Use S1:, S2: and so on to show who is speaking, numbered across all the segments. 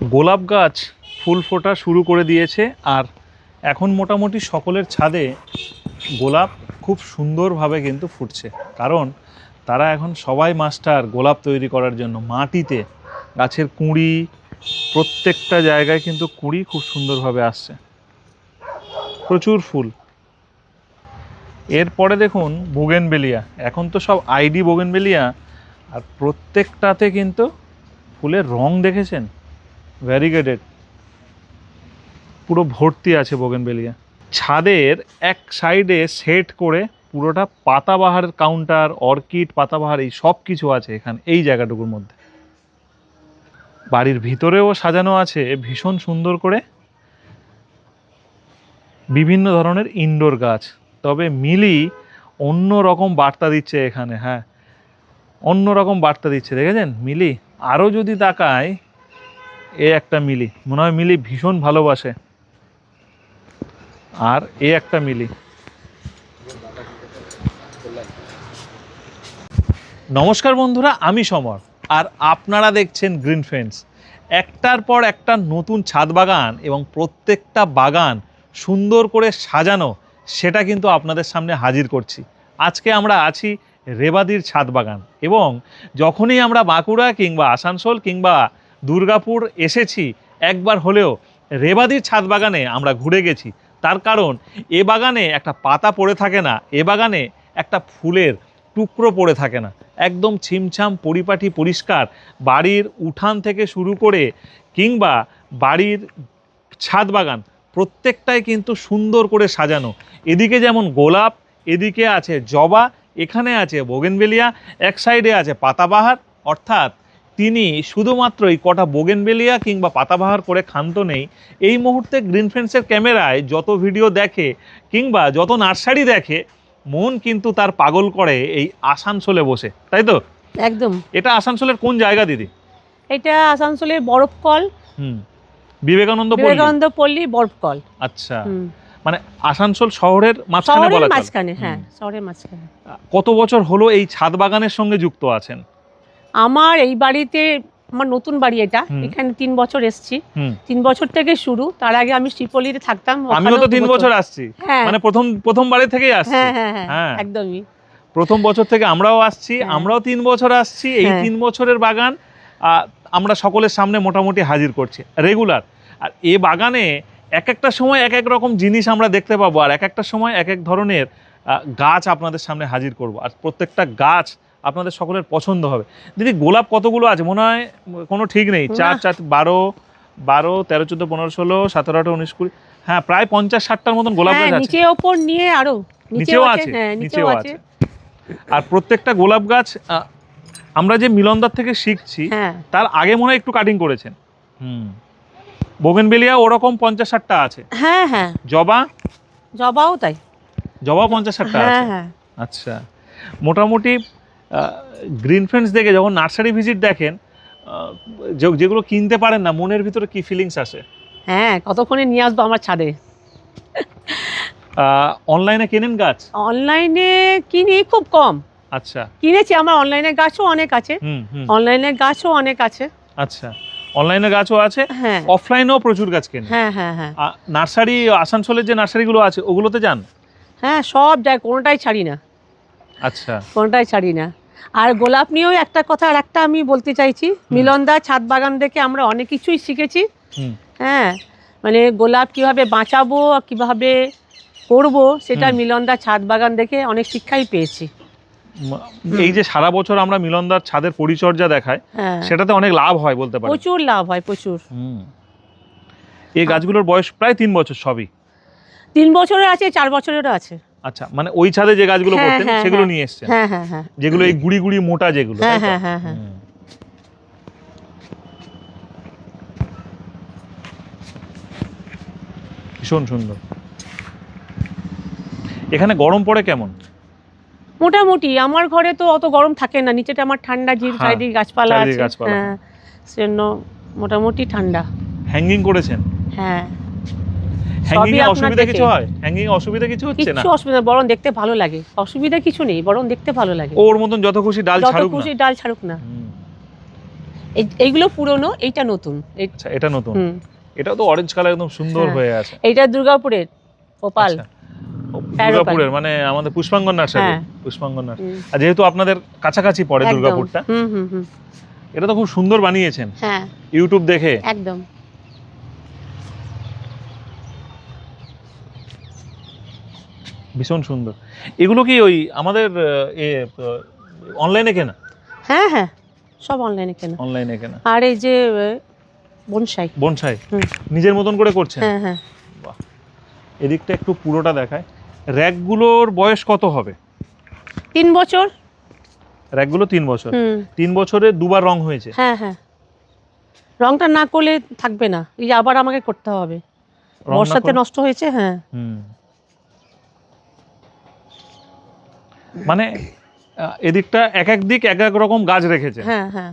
S1: গোলাপ গাছ ফুল ফোটা শুরু করে দিয়েছে আর এখন মোটামুটি সকলের ছাদে গোলাপ খুব সুন্দরভাবে কিন্তু ফুটছে। কারণ তারা এখন সবাই মাস্টার গোলাপ তৈরি করার জন্য। মাটিতে গাছের কুঁড়ি, প্রত্যেকটা জায়গায় কিন্তু কুঁড়ি খুব সুন্দরভাবে আসছে। প্রচুর ফুল। এরপরে দেখুন বোগেনবেলিয়া। এখন তো সব আইডি বোগেনবেলিয়া আর প্রত্যেকটাতে কিন্তু ফুলের রং দেখেছেন? ভ্যারিগেটেড পুরো ভর্তি আছে বোগেনবেলিয়া ছাদের এক সাইডে সেট করে পুরোটা পাতাবাহার কাউন্টার অর্কিড পাতাবাহার এই সব কিছু আছে এখানে, এই জায়গাটুকুর মধ্যে। বাড়ির ভিতরেও সাজানো আছে ভীষণ সুন্দর করে বিভিন্ন ধরনের ইনডোর গাছ। তবে মিলি অন্য রকম বার্তা দিচ্ছে এখানে হ্যাঁ। অন্য রকম বার্তা দিচ্ছে, দেখেছেন? মিলি, আরও যদি তাকায় এ একটা মিলি। মনে হয় মিলি ভীষণ ভালোবাসে। আর এ একটা মিলি। নমস্কার বন্ধুরা, আমি সমর। আর আপনারা দেখছেন গ্রিন ফ্রেন্ডস একটার পর একটা নতুন ছাদ বাগান এবং প্রত্যেকটা বাগান সুন্দর করে সাজানো, সেটা কিন্তু আপনাদের সামনে হাজির করছি। আজকে আমরা আছি রেবাদির ছাদ বাগান এবং যখনই আমরা বাঁকুড়া কিংবা আসানসোল কিংবা দুর্গাপুর এসেছি, একবার হলেও রেবাদির ছাদ বাগানে আমরা ঘুরে গেছি। তার কারণ, এ বাগানে একটা পাতা পড়ে থাকে না, এ বাগানে একটা ফুলের টুকরো পড়ে থাকে না। একদম ছিমছাম, পরিপাটি, পরিষ্কার বাড়ির উঠান থেকে শুরু করে কিংবা বাড়ির ছাদ বাগান প্রত্যেকটাই কিন্তু সুন্দর করে সাজানো। এদিকে যেমন গোলাপ, এদিকে আছে জবা, এখানে আছে বোগেনবেলিয়া এক সাইডে আছে পাতাবাহার, অর্থাৎ তিনি শুধুমাত্র এই কটা বোগেনবেলিয়া কিংবা পাতাবাহার করে ক্ষান্ত নেই এই মুহূর্তে গ্রিন ফ্রেন্ডসের ক্যামেরায় যত ভিডিও দেখে কিংবা যত নার্সারি দেখে মন কিন্তু তার পাগল করে এই আসানসোলে বসে তাই তো?
S2: একদম।
S1: এটা আসানসোলের কোন জায়গা দিদি?
S2: এটা আসানসোলের বরফকল।
S1: হুম বিবেকানন্দ পল্লী?
S2: বিবেকানন্দ পল্লী বরফকল।
S1: আচ্ছা মানে আসানসোল শহরের মাঝখানে বলা
S2: মাঝখানে হ্যাঁ শহরের মাঝখানে।
S1: কত বছর হলো এই ছাদ বাগানের সঙ্গে যুক্ত আছেন?
S2: আমার এই বাড়িতে আমার নতুন বাড়ি এটা এখানে তিন বছর এসছি। তিন বছর থেকে শুরু তার আগে আমি শ্রীপল্লীতে থাকতাম
S1: আমিও তো তিন বছর। আসছি।
S2: হ্যাঁ।
S1: মানে প্রথম প্রথম বাড়ি থেকেই আসছি।
S2: হ্যাঁ হ্যাঁ হ্যাঁ। একদমই।
S1: প্রথম বছর থেকে আমরাও আসছি। আমরাও তিন বছর আসছি। এই। তিন বছরের বাগান আমরা সকলের সামনে মোটামুটি হাজির করছি রেগুলার। আর এ বাগানে এক একটা সময় এক এক রকম জিনিস আমরা দেখতে পাবো আর এক একটা সময় এক এক ধরনের গাছ আপনাদের সামনে হাজির করব। আর প্রত্যেকটা গাছ আপনাদের সকলের পছন্দ হবে। দিদি গোলাপ কতগুলো আছে? মনে হয় কোনো ঠিক নেই। চার চার বারো বারো তেরো চোদ্দ পনেরো ষোলো সতেরো আঠারো উনিশ কুড়ি হ্যাঁ প্রায় পঞ্চাশ ষাটটার মতন গোলাপ
S2: হ্যাঁ
S1: গাছ আছে।
S2: নিচে ওপর নিয়ে আরও
S1: নিচেও আছে
S2: হ্যাঁ
S1: নিচেও আছে। আর প্রত্যেকটা গোলাপ গাছ আমরা যে মিলনদার থেকে শিখছি
S2: হ্যাঁ।
S1: তার আগে মনে হয় একটু কাটিং করেছেন। হুম। বোগেনবেলিয়া ওরকম পঞ্চাশ ষাটটা আছে।
S2: হ্যাঁ হ্যাঁ।
S1: জবা?
S2: জবাও তাই।
S1: জবা পঞ্চাশ ষাটটা আছে।
S2: হ্যাঁ।
S1: আচ্ছা। মোটামুটি গ্রিন ফ্রেন্ডস দেখে যখন নার্সারি ভিজিট দেখেন যেগুলো কিনতে পারেন না মনের ভিতরে কি ফিলিংস আসে?
S2: হ্যাঁ কতক্ষণে নিয়ে আসব আমার ছাদে?
S1: অনলাইনে কেনেন গাছ?
S2: অনলাইনে কিনি খুব কম।
S1: আচ্ছা।
S2: কিনেছি আমার অনলাইনে গাছও অনেক আছে। অনলাইনে গাছও অনেক আছে।
S1: আচ্ছা। অনলাইনে গাছও আছে
S2: হ্যাঁ।
S1: অফলাইনেও প্রচুর গাছ কেনেন।
S2: হ্যাঁ হ্যাঁ হ্যাঁ।
S1: নার্সারি আসানসোলের যে নার্সারিগুলো আছে ওগুলোতে যান?
S2: হ্যাঁ সব যায় কোনোটাই ছাড়ি না।
S1: আচ্ছা।
S2: কোনোটাই ছাড়ি না। আর গোলাপ নিয়েও একটা কথা আর একটা আমি বলতে চাইছি। মিলনদা ছাদ বাগান দেখে আমরা অনেক কিছুই শিখেছি। হ্যাঁ মানে গোলাপ কীভাবে বাঁচাবো কীভাবে করব সেটা
S1: হুম।
S2: মিলনদা ছাদ বাগান দেখে অনেক শিক্ষাই পেয়েছি।
S1: এই যে সারা বছর আমরা মিলনদার ছাদের পরিচর্যা দেখায়
S2: হ্যাঁ।
S1: সেটাতে অনেক লাভ হয় বলতে পারি
S2: প্রচুর লাভ হয় প্রচুর।
S1: হুম। এই গাছগুলোর বয়স প্রায় তিন বছর সবই?
S2: তিন বছরের আছে চার বছরেরও আছে।
S1: আচ্ছা মানে ওই ছাদে যে গাছগুলো
S2: হ্যাঁ,
S1: করতেন
S2: হ্যাঁ,
S1: সেগুলো
S2: হ্যাঁ।
S1: নিয়ে এসছেন।
S2: হ্যাঁ হ্যাঁ হ্যাঁ।
S1: যেগুলো এই গুড়ি গুড়ি মোটা যেগুলো ভীষণ সুন্দর। এখানে গরম পড়ে কেমন?
S2: মোটামুটি আমার ঘরে তো অত গরম থাকে না নিচেটা আমার ঠান্ডা জি
S1: হ্যাঁ,
S2: চারিদিকে গাছপালা আছে।
S1: গাছপালা,
S2: হ্যাঁ সেজন্য মোটামুটি ঠান্ডা।
S1: হ্যাঙ্গিং করেছেন?
S2: হ্যাঁ।
S1: হ্যাঙ্গিং এ অসুবিধা কিছু হয়? হ্যাঙ্গিং এ অসুবিধা কিছু হচ্ছে না?
S2: কিচ্ছু অসুবিধা বরং দেখতে ভালো লাগে। অসুবিধা কিছু নেই বরং দেখতে ভালো লাগে।
S1: ওর মতন যত খুশি ডাল ছাড়ুক না।
S2: খুশি ডাল ছাড়ুক না। এইগুলো পুরনো এইটা নতুন।
S1: আচ্ছা এটা নতুন। এটাও তো অরেঞ্জ কালার একদম সুন্দর
S2: হ্যাঁ।
S1: হয়ে আছে।
S2: এইটা দুর্গাপুরের গোপাল।
S1: আচ্ছা। দুর্গাপুরের মানে আমাদের পুষ্পাঙ্গন নার্সারি।
S2: হ্যাঁ।
S1: পুষ্পাঙ্গন নার্সারি। আর যেহেতু আপনাদের কাছাকাছি পড়ে দুর্গাপুরটা এটা তো খুব সুন্দর বানিয়েছেন।
S2: হ্যাঁ।
S1: ইউটিউব দেখে।
S2: একদম।
S1: ভীষণ সুন্দর। এগুলো কি ওই আমাদের অনলাইনে কেনা?
S2: হ্যাঁ হ্যাঁ সব অনলাইনে কেনা।
S1: অনলাইনে কেনা।
S2: আর এই যে বনসাই।
S1: বনসাই। নিজের মতন করে করছেন?
S2: হ্যাঁ হ্যাঁ। বাহ।
S1: এদিকটা একটু পুরোটা দেখায়। র্যাকগুলোর বয়স কত হবে?
S2: তিন বছর।
S1: র্যাকগুলো তিন বছর। তিন বছরে দুবার রং হয়েছে?
S2: হ্যাঁ হ্যাঁ। রংটা না করলে থাকবে না। এই আবার আমাকে করতে হবে। বর্ষাতে নষ্ট হয়েছে হ্যাঁ।
S1: হুম। মানে এদিকটা এক এক দিক এক এক রকম গাছ রেখেছে।
S2: হ্যাঁ হ্যাঁ।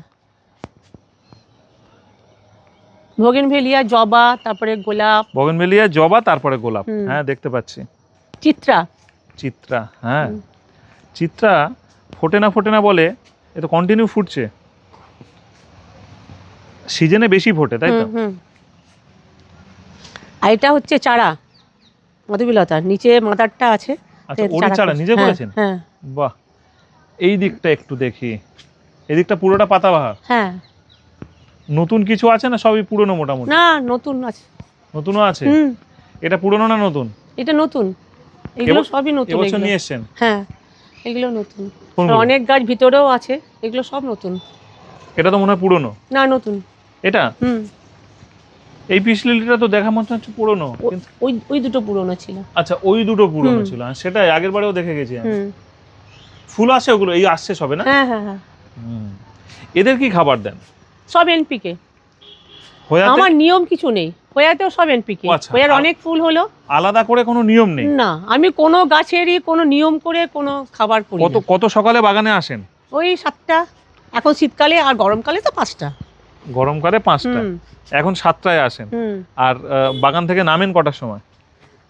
S2: ভোগেনভেলিয়া জবা তারপরে গোলাপ।
S1: বগনভেলিয়া জবা তারপরে গোলাপ। হ্যাঁ দেখতে পাচ্ছি।
S2: চিত্রা।
S1: চিত্রা হ্যাঁ। চিত্রা ফোটে না ফোটে না বলে এ তো কন্টিনিউ ফুটছে। সিজনে বেশি ফোটে তাই তো।
S2: আর এটা হচ্ছে চারা মধুবিলতার নিচে মাদারটা আছে।
S1: আচ্ছা
S2: এর
S1: চারা নিজে
S2: হ্যাঁ,
S1: করেছেন?
S2: হ্যাঁ।
S1: বাহ। এই দিকটা একটু দেখি। এদিকটা পুরোটা পাতাবাহার?
S2: হ্যাঁ।
S1: নতুন কিছু আছে না সবই পুরনো মোটামুটি?
S2: না নতুন আছে।
S1: নতুনও আছে? এটা পুরনো না নতুন?
S2: এটা নতুন। এগুলো সবই নতুন
S1: এবছর নিয়ে এসছেন?
S2: হ্যাঁ এগুলো নতুন। অনেক গাছ ভিতরেও আছে এগুলো সব নতুন।
S1: এটা তো মনে হয় পুরনো।
S2: না নতুন।
S1: এটা?
S2: হুম।
S1: এই পিস লিলিটা তো দেখা মনে হচ্ছে পুরনো
S2: ওই ওই দুটো পুরনো ছিল।
S1: আচ্ছা ওই দুটো পুরনো ছিল আর সেটাই আগের বারেও দেখে গেছি আমি।
S2: হুম।
S1: ফুল আসে ওগুলো এই আসছে সবে না?
S2: হ্যাঁ হ্যাঁ হ্যাঁ।
S1: হুম। এদের কি খাবার দেন?
S2: সব এনপিকে।
S1: হয়াতে
S2: আমার নিয়ম কিছু নেই। হয়াতেও সব এনপিকে।
S1: আচ্ছা।
S2: হয়ার অনেক ফুল হলো।
S1: আলাদা করে কোনো নিয়ম নেই?
S2: না আমি কোনো গাছেরই কোনো নিয়ম করে কোনো খাবার করি
S1: কত কত সকালে বাগানে আসেন?
S2: ওই সাতটা। এখন শীতকালে আর গরমকালে তো পাঁচটা।
S1: গরমকালে পাঁচটা এখন সাতটায় আসেন। আর বাগান থেকে নামেন কটার সময়?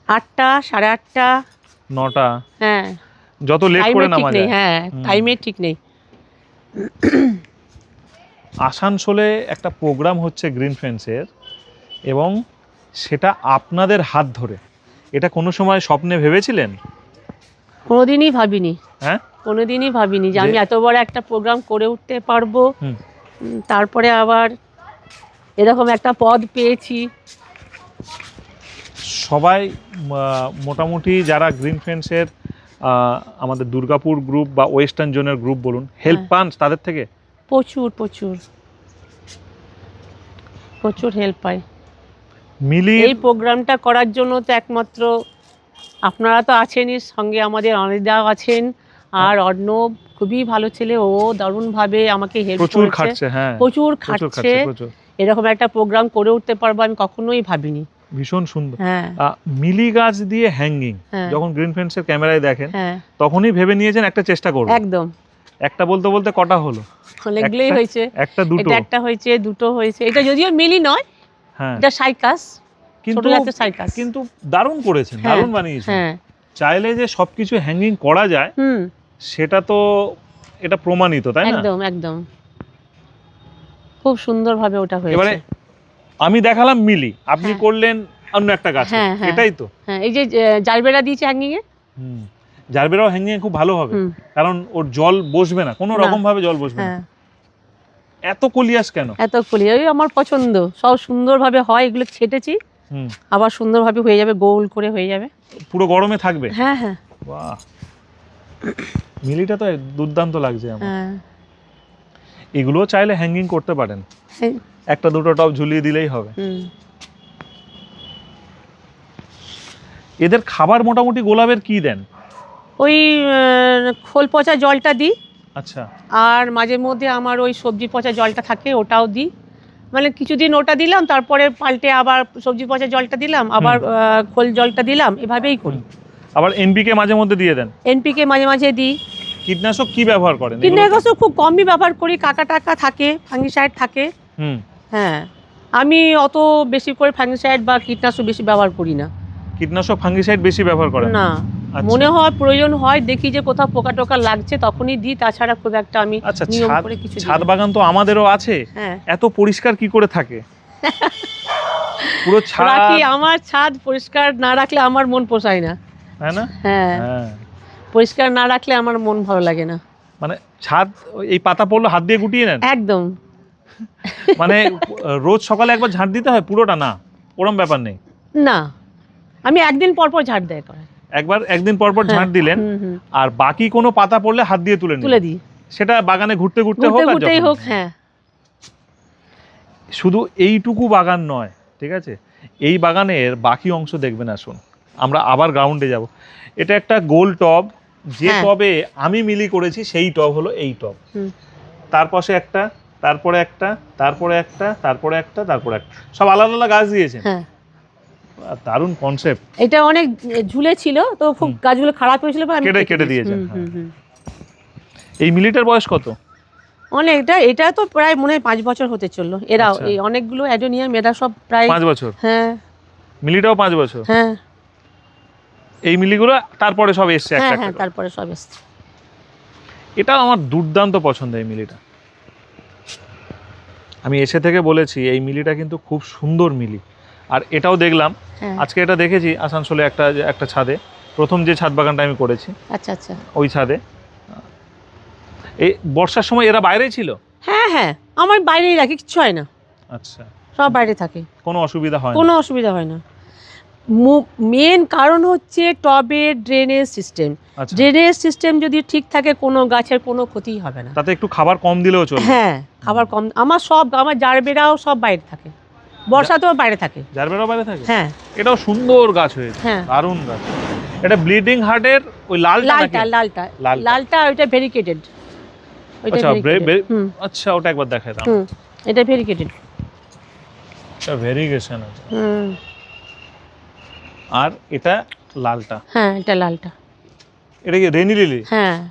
S2: আটটা সাড়ে আটটা।
S1: নটা।
S2: হ্যাঁ।
S1: যত লেট করে নামা যায়।
S2: হ্যাঁ
S1: হুম।
S2: টাইমের ঠিক নেই।
S1: আসানসোলে একটা প্রোগ্রাম হচ্ছে গ্রিন ফ্রেন্ডসের এবং সেটা আপনাদের হাত ধরে। এটা কোনো সময় স্বপ্নে ভেবেছিলেন?
S2: কোনোদিনই ভাবিনি।
S1: হ্যাঁ?
S2: কোনোদিনই ভাবিনি যে আমি এত বড় একটা প্রোগ্রাম করে উঠতে পারব। তারপরে আবার এরকম একটা পদ পেয়েছি।
S1: সবাই মোটামুটি যারা গ্রিন ফ্রেন্ডসের আমাদের দুর্গাপুর গ্রুপ বা ওয়েস্টার্ন জোনের গ্রুপ বলুন হেল্প
S2: হ্যাঁ।
S1: পান তাদের থেকে?
S2: প্রচুর প্রচুর। প্রচুর হেল্প পাই।
S1: মিলি
S2: এই প্রোগ্রামটা করার জন্য তো একমাত্র আপনারা তো আছেনই সঙ্গে আমাদের অনিদাও আছেন আর অর্ণব খুবই ভালো ছেলে ও দারুণভাবে আমাকে হেল্প
S1: প্রচুর
S2: করেছে।
S1: হ্যাঁ।
S2: প্রচুর খাটছে এরকম একটা প্রোগ্রাম করে উঠতে পারব আমি কখনোই ভাবিনি।
S1: ভীষণ সুন্দর।
S2: হ্যাঁ।
S1: মিলি গাছ দিয়ে হ্যাঙ্গিং
S2: হ্যাঁ।
S1: যখন গ্রিন ফ্রেন্ডসের ক্যামেরায় দেখেন
S2: হ্যাঁ।
S1: তখনই ভেবে নিয়েছেন একটা চেষ্টা করব
S2: একদম।
S1: একটা বলতে বলতে কটা হলো?
S2: অনেকগুলোই হয়েছে।
S1: একটা দুটো।
S2: একটা হয়েছে দুটো হয়েছে। এটা যদিও মিলি নয়
S1: হ্যাঁ।
S2: এটা সাইকাস।
S1: কিন্তু
S2: সাইকাস।
S1: কিন্তু দারুণ করেছেন দারুণ বানিয়েছেন। চাইলে যে সবকিছু হ্যাঙ্গিং করা যায় সেটা তো এটা প্রমাণিত তাই না?
S2: একদম একদম। খুব সুন্দরভাবে ওটা হয়েছে।
S1: এবারে আমি দেখালাম মিলি আপনি
S2: হ্যাঁ।
S1: করলেন অন্য একটা গাছ।
S2: হ্যাঁ, হ্যাঁ।
S1: এটাই তো।
S2: হ্যাঁ এই যে জালবেড়া দিয়েছে হ্যাঙ্গিং এ
S1: হুম। জারবেরাও হ্যাঙ্গিং খুব ভালো হবে কারণ ওর জল বসবে না কোনো রকম ভাবে জল বসবে না। এত কলিয়াস কেন?
S2: এত খুলি ওই আমার পছন্দ। সব সুন্দরভাবে হয় এগুলো ছেটেছি।
S1: হুম।
S2: আবার সুন্দরভাবে হয়ে যাবে গোল করে হয়ে যাবে।
S1: পুরো গরমে থাকবে?
S2: হ্যাঁ হ্যাঁ।
S1: বাহ। মিলিটা তো দুর্দান্ত লাগছে আমার।
S2: হ্যাঁ।
S1: এগুলোও চাইলে হ্যাঙ্গিং করতে পারেন। একটা দুটো টপ ঝুলিয়ে দিলেই হবে। এদের খাবার মোটামুটি গোলাপের কি দেন?
S2: ওই খোল পচা জলটা দিই।
S1: আচ্ছা।
S2: আর মাঝে মধ্যে আমার ওই সবজি পচা জলটা থাকে ওটাও দিই। মানে কিছুদিন ওটা দিলাম তারপরে পাল্টে আবার সবজি পচা জলটা দিলাম আবার খোল জলটা দিলাম এভাবেই করি।
S1: আবার এনপিকে মাঝে মধ্যে দিয়ে দেন?
S2: এনপিকে মাঝে মাঝে দিই।
S1: কীটনাশক কি ব্যবহার করেন?
S2: কীটনাশক খুব কমই ব্যবহার করি কাকা টাকা থাকে ফাঙ্গিসাইড থাকে।
S1: হুম।
S2: হ্যাঁ আমি অত বেশি করে ফাঙ্গিসাইড বা কীটনাশক বেশি ব্যবহার করি না।
S1: কীটনাশক ফাঙ্গিসাইড বেশি ব্যবহার করেন?
S2: না
S1: আচ্ছা।
S2: মনে হয় প্রয়োজন হয় দেখি যে কোথাও পোকা টোকা লাগছে তখনই দিই তাছাড়া খুব একটা আমি
S1: আচ্ছা
S2: নিয়ম
S1: ছাদ
S2: করে কিছু
S1: ছাদ বাগান তো আমাদেরও আছে।
S2: হ্যাঁ।
S1: এত পরিষ্কার কি করে থাকে? পুরো ছাদ
S2: আমার ছাদ পরিষ্কার না রাখলে আমার মন পোষায় না।
S1: তাই না?
S2: হ্যাঁ।
S1: হ্যাঁ।
S2: পরিষ্কার না রাখলে আমার মন ভালো লাগে না।
S1: মানে ছাদ এই পাতা পড়ল হাত দিয়ে গুটিয়ে নেন?
S2: একদম।
S1: মানে রোজ সকালে একবার ঝাঁট দিতে হয় পুরোটা? না ওরম ব্যাপার নেই।
S2: না আমি একদিন পর পর ঝাড় দেয় করে।
S1: একবার একদিন পর পর ঝাঁট দিলেন
S2: হুম, হুম।
S1: আর বাকি কোনো পাতা পড়লে হাত দিয়ে তুলে
S2: তুলে দিই।
S1: সেটা বাগানে ঘুরতে ঘুরতে হোক
S2: ঘুরতেই হোক হ্যাঁ।
S1: শুধু এইটুকু বাগান নয় ঠিক আছে? এই বাগানের বাকি অংশ দেখবেন আসুন। আমরা আবার গ্রাউন্ডে যাব। এটা একটা গোল টব যে
S2: হ্যাঁ।
S1: টবে আমি মিলি করেছি সেই টব হলো এই টব। তার পাশে একটা তারপরে একটা তারপরে একটা তারপরে একটা তারপরে একটা। সব আলাদা আলাদা গাছ দিয়েছেন।
S2: হ্যাঁ।
S1: আর দারুণ কনসেপ্ট
S2: এটা অনেক ঝুলে ছিল তো খুব গাছগুলো খারাপ হয়েছিল
S1: কেটে- কেটে
S2: দিয়েছি।
S1: দিয়েছেন, হ্যাঁ। এই মিলিটার বয়স কত?
S2: অনেকটা এটা তো প্রায় মনে হয় পাঁচ বছর হতে চলল। এরাও
S1: আচ্ছা।
S2: এই অনেকগুলো অ্যাডোনিয়াম এরা সব প্রায়
S1: পাঁচ বছর?
S2: হ্যাঁ।
S1: মিলিটাও পাঁচ বছর?
S2: হ্যাঁ।
S1: এই মিলিগুলো তারপরে সব এসছে
S2: হ্যাঁ হ্যাঁ তারপরে সব এসছে।
S1: এটা আমার দুর্দান্ত পছন্দ এই মিলিটা। আমি এসে থেকে বলেছি এই মিলিটা কিন্তু খুব সুন্দর মিলি। আর এটাও দেখলাম।
S2: হ্যাঁ।
S1: আজকে এটা দেখেছি আসানসোলে একটা একটা ছাদে। প্রথম যে ছাদ বাগানটা আমি করেছি
S2: আচ্ছা আচ্ছা।
S1: ওই ছাদে। এই বর্ষার সময় এরা বাইরেই ছিল?
S2: হ্যাঁ হ্যাঁ আমার বাইরেই রাখি কিচ্ছু হয় না।
S1: আচ্ছা।
S2: সব বাইরে থাকে।
S1: কোনো অসুবিধা হয় না।
S2: কোনো অসুবিধা হয় না। মেন কারণ হচ্ছে টবের ড্রেনেজ সিস্টেম ড্রেনেজ সিস্টেম যদি ঠিক থাকে কোনো গাছের কোনো ক্ষতি হবে না।
S1: তাতে একটু খাবার কম দিলেও চলবে।
S2: হ্যাঁ খাবার কম আমার সব আমার জারবেরাও সব বাইরে থাকে। বর্ষাতেও বাইরে থাকে।
S1: জারবেরাও বাইরে থাকে?
S2: হ্যাঁ।
S1: এটাও সুন্দর গাছ হয়েছে।
S2: হ্যাঁ।
S1: দারুণ গাছ। এটা ব্লিডিং হার্টের ওই লালটা
S2: লালটা লালটা।
S1: লালটা।
S2: ওইটা ভেরিকেটেড
S1: আচ্ছা, আচ্ছা ওটা একবার দেখাই দাও।
S2: এটা ভেরিকেটেড
S1: এটা ভেরিগেশন আছে।
S2: হুম।
S1: আর এটা লালটা।
S2: হ্যাঁ এটা লালটা।
S1: এটা কি রেনি লিলি?
S2: হ্যাঁ।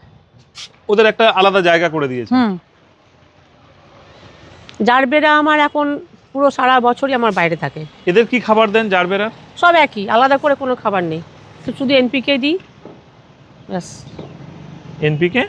S1: ওদের একটা আলাদা জায়গা করে দিয়েছে।
S2: হুম। জারবেরা আমার এখন পুরো সারা বছরই আমার বাইরে থাকে।
S1: এদের কি খাবার দেন জারবেরা?
S2: সব একই আলাদা করে কোনো খাবার নেই। তো শুধু এনপিকে দিই। ব্যাস।
S1: এনপিকে?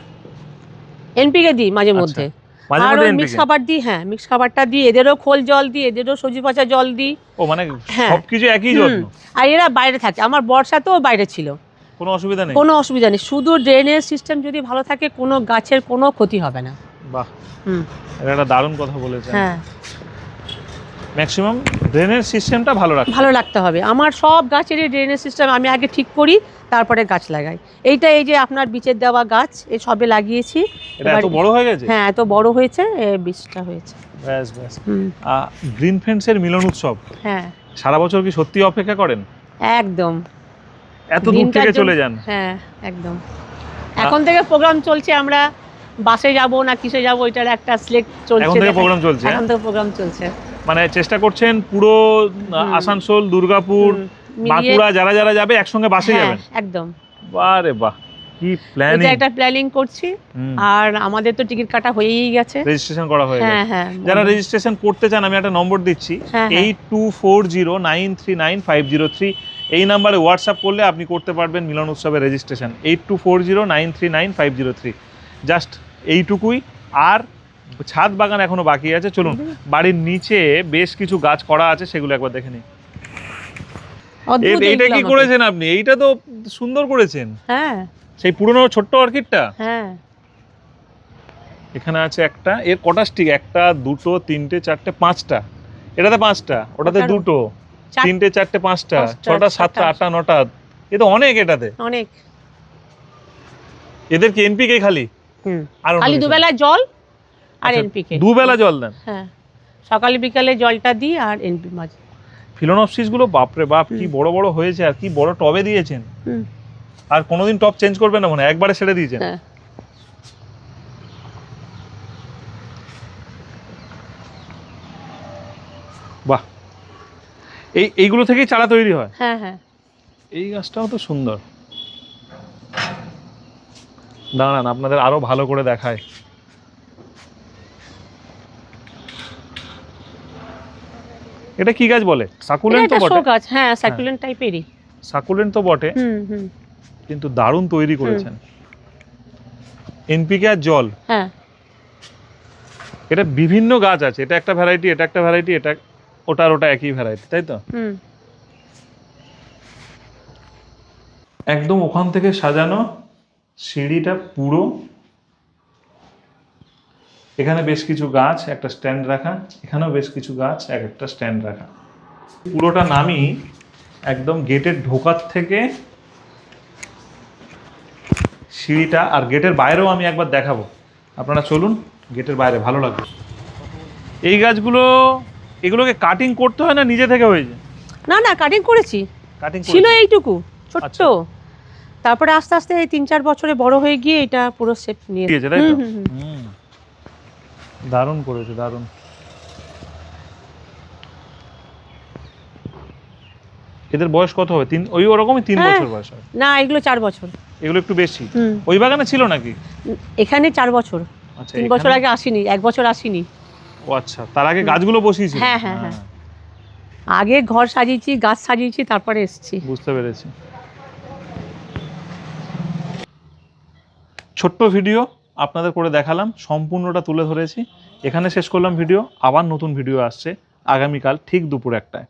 S2: এনপিকে দিই মাঝে
S1: আচ্ছা,
S2: মধ্যে।
S1: মাঝে
S2: আর মিক্স খাবার দিই হ্যাঁ মিক্স খাবারটা দিই এদেরও খোল জল দিই এদেরও সবজি পচা জল দিই।
S1: ও মানে
S2: হ্যাঁ।
S1: সবকিছু একই। যত্ন?
S2: আর এরা বাইরে থাকে। আমার বর্ষাতেও বাইরে ছিল।
S1: কোনো অসুবিধা নেই?
S2: কোনো অসুবিধা নেই। শুধু ড্রেনেজ সিস্টেম যদি ভালো থাকে কোনো গাছের কোনো ক্ষতি হবে না।
S1: বাহ।
S2: হুম।
S1: এটা দারুণ কথা বলেছেন।
S2: হ্যাঁ।
S1: ম্যাক্সিমাম ড্রেনের সিস্টেমটা ভালো রাখে
S2: ভালো রাখতে হবে। আমার সব গাছেরই ড্রেনেজ সিস্টেম আমি আগে ঠিক করি তারপরে গাছ লাগাই। এইটা এই যে আপনার বীজের দেওয়া গাছ এই সবে লাগিয়েছি।
S1: এটা এত বড় হয়ে গেছে?
S2: হ্যাঁ এত বড় হয়েছে এ, বীজটা হয়েছে।
S1: ব্যাস ব্যাস। গ্রিন ফ্রেন্ডসের মিলন উৎসব
S2: হ্যাঁ।
S1: সারা বছর কি সত্যি অপেক্ষা করেন?
S2: একদম।
S1: এত দূর থেকে চলে যান।
S2: হ্যাঁ একদম। এখন থেকে প্রোগ্রাম চলছে আমরা বাসে যাব না কিসে যাব এটার একটা সিলেক্ট চলছে
S1: এখন থেকে প্রোগ্রাম চলছে
S2: এখন থেকে প্রোগ্রাম চলছে।
S1: মানে চেষ্টা করছেন পুরো আসানসোল দুর্গাপুর বাঁকুড়া যারা যারা যাবে একসঙ্গে বাসে
S2: হ্যাঁ,
S1: যাবেন?
S2: একদম।
S1: বারে বাহ কি প্ল্যানিং
S2: এটা একটা প্ল্যানিং করছি আর আমাদের তো টিকিট কাটা হয়েই গেছে।
S1: রেজিস্ট্রেশন করা হয়ে
S2: হ্যাঁ
S1: গেছে।
S2: হ্যাঁ
S1: যারা রেজিস্ট্রেশন করতে চান আমি একটা নম্বর দিচ্ছি।
S2: হ্যাঁ, হ্যাঁ।
S1: Eight two four zero nine three nine five zero three এই নাম্বারে হোয়াটসঅ্যাপ করলে আপনি করতে পারবেন মিলন উৎসবের registration eight two four zero nine three nine five zero three just এইটুকুই। আর ছাদ বাগান এখনও বাকি আছে। চলুন বাড়ির নিচে বেশ কিছু গাছ করা আছে সেগুলো একবার দেখে নিই।
S2: অদ্ভুত
S1: এইটা কি করেছেন আপনি? এইটা তো সুন্দর করেছেন।
S2: হ্যাঁ।
S1: সেই পুরনো ছোট্ট অর্কিডটা?
S2: হ্যাঁ।
S1: এখানে আছে একটা এর কটা স্টিক একটা দুটো তিনটে চারটে পাঁচটা। এটাতে পাঁচটা ওটাতে দুটো তিনটে চারটে পাঁচটা ছটা সাতটা আটটা নটা। এ তো অনেক এটাতে।
S2: অনেক।
S1: এদের কি এনপিকে খালি?
S2: হুম।
S1: আর
S2: খালি দুবেলা জল? আর
S1: আচ্ছা,
S2: এনপিকে
S1: দুবেলা জল দেন?
S2: হ্যাঁ। সকালে বিকালে জলটা দিই আর এনপি মাঝে
S1: ফিলোনপসিসগুলো বাপরে বাপ কি বড় বড় হয়েছে আর কি বড় টবে দিয়েছেন। আর কোনোদিন টপ চেঞ্জ করবেন না মনে একবারে ছেড়ে দিয়েছেন।
S2: হ্যাঁ।
S1: বাহ। এই এইগুলো থেকেই চারা তৈরি হয়?
S2: হ্যাঁ হ্যাঁ।
S1: এই গাছটাও তো সুন্দর। দাঁড়ান আপনাদের আরও ভালো করে দেখায় এটা কি গাছ বলে? সাকুলেন্ট তো
S2: এটা
S1: বটে।
S2: গাছ হ্যাঁ সার্কুলেন্ট টাইপেরই।
S1: সাকুলেন্ট তো বটে।
S2: হুম হুম।
S1: কিন্তু দারুণ তৈরি করেছেন। এনপিকে আর জল।
S2: হ্যাঁ।
S1: এটা বিভিন্ন গাছ আছে। এটা একটা ভ্যারাইটি এটা একটা ভ্যারাইটি এটা ওটার ওটা একই ভ্যারাইটি তাই তো?
S2: হুম।
S1: একদম ওখান থেকে সাজানো সিঁড়িটা পুরো এখানে বেশ কিছু গাছ একটা স্ট্যান্ড রাখা। এখানেও বেশ কিছু গাছ এক একটা স্ট্যান্ড রাখা। পুরোটা নামই একদম গেটের ঢোকার থেকে সিঁড়িটা আর গেটের বাইরেও আমি একবার দেখাবো। আপনারা চলুন গেটের বাইরে ভালো লাগবে। এই গাছগুলো এগুলোকে কাটিং করতে হয় না নিজে থেকে হয়ে যায়
S2: না না কাটিং করেছি।
S1: কাটিং
S2: ছিল এইটুকু ছোট্ট।
S1: আচ্ছা।
S2: তারপরে আস্তে আস্তে এই তিন চার বছরে বড় হয়ে গিয়ে এটা পুরো শেপ নিয়ে
S1: দিয়েছে তাই তো। দারুণ করেছে দারুণ। এদের বয়স কত হবে? তিন ওই ওরকমই তিন
S2: হ্যাঁ।
S1: বছর বয়স
S2: না এগুলো চার বছর।
S1: এগুলো একটু বেশি? ওই বাগানে ছিল নাকি?
S2: এখানে চার বছর।
S1: আচ্ছা
S2: তিন বছর আগে আসিনি এক বছর আসিনি।
S1: ও আচ্ছা তার আগে গাছগুলো বসিয়েছি
S2: হ্যাঁ, হ্যাঁ, হ্যাঁ। আগে ঘর সাজিয়েছি গাছ সাজিয়েছি তারপরে এসেছি।
S1: বুঝতে পেরেছি। ছোট্ট ভিডিও। আপনাদের করে দেখালাম, সম্পূর্ণটা তুলে ধরেছি। এখানে শেষ করলাম ভিডিও, আবার নতুন ভিডিও আসছে আগামীকাল ঠিক দুপুর একটায়।